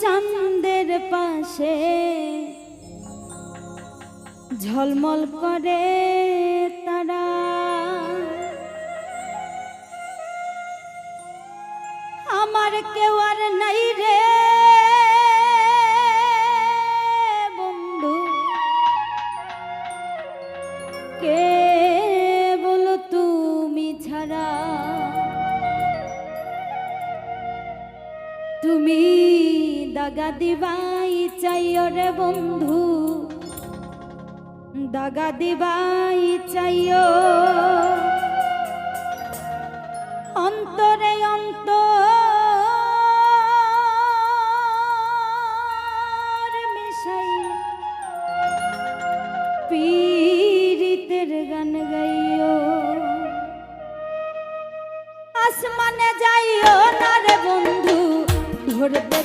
চাঁদের পাশে ঝলমল করে তারা। আমার কেউ দাগা দিবাই চাই রে বন্ধু। দাগা দিবাই চাইও অন্তরে অন্ত মিশাই পীড়িতের গান গাইও। আসমানে যাইও না রে বন্ধু ধরবে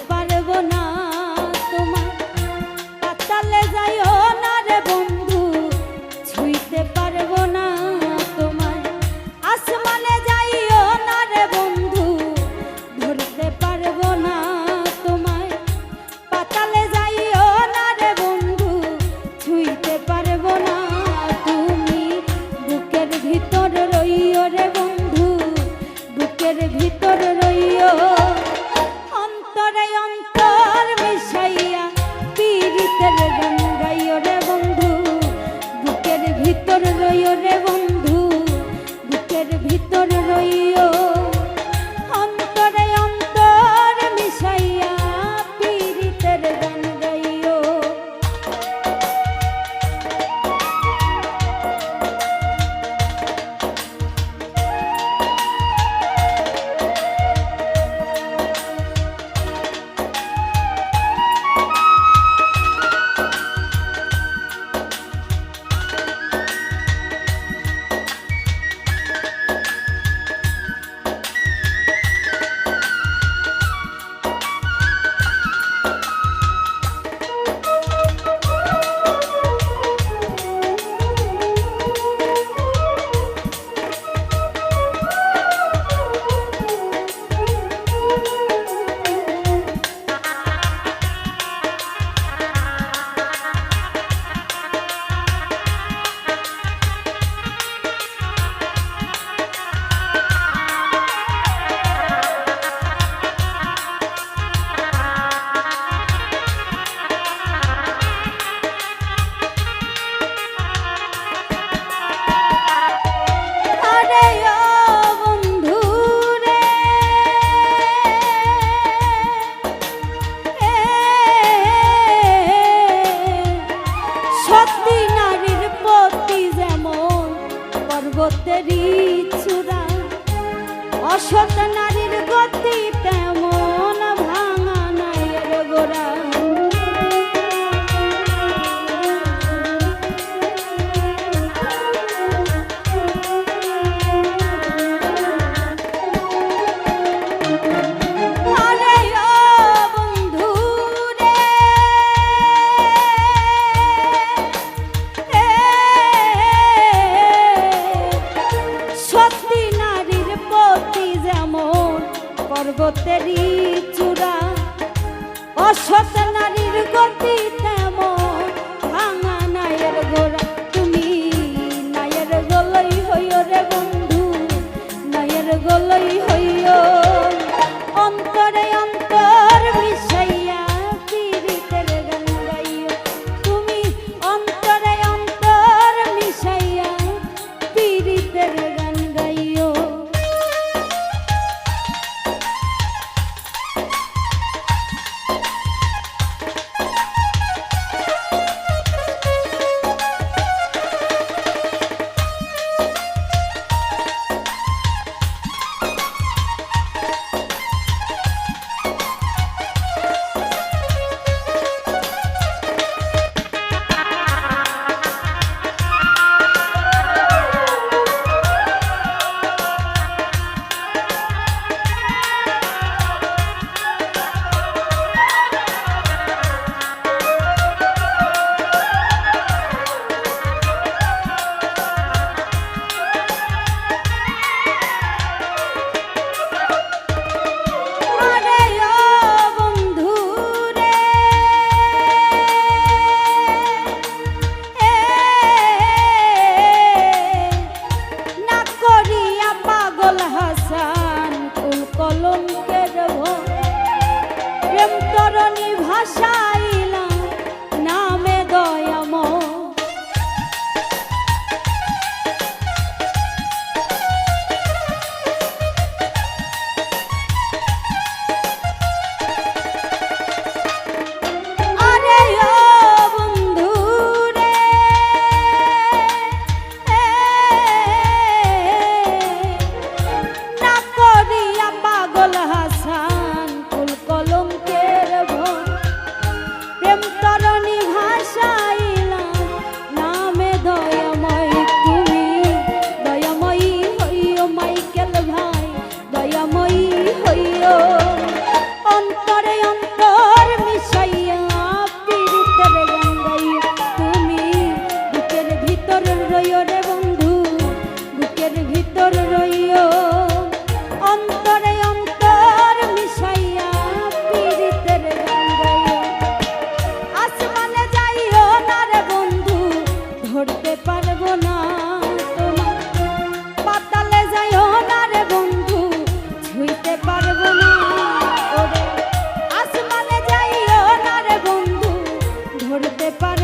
রইয়া সতেরি চুরা অসত নারীর গতি তেমন por te par.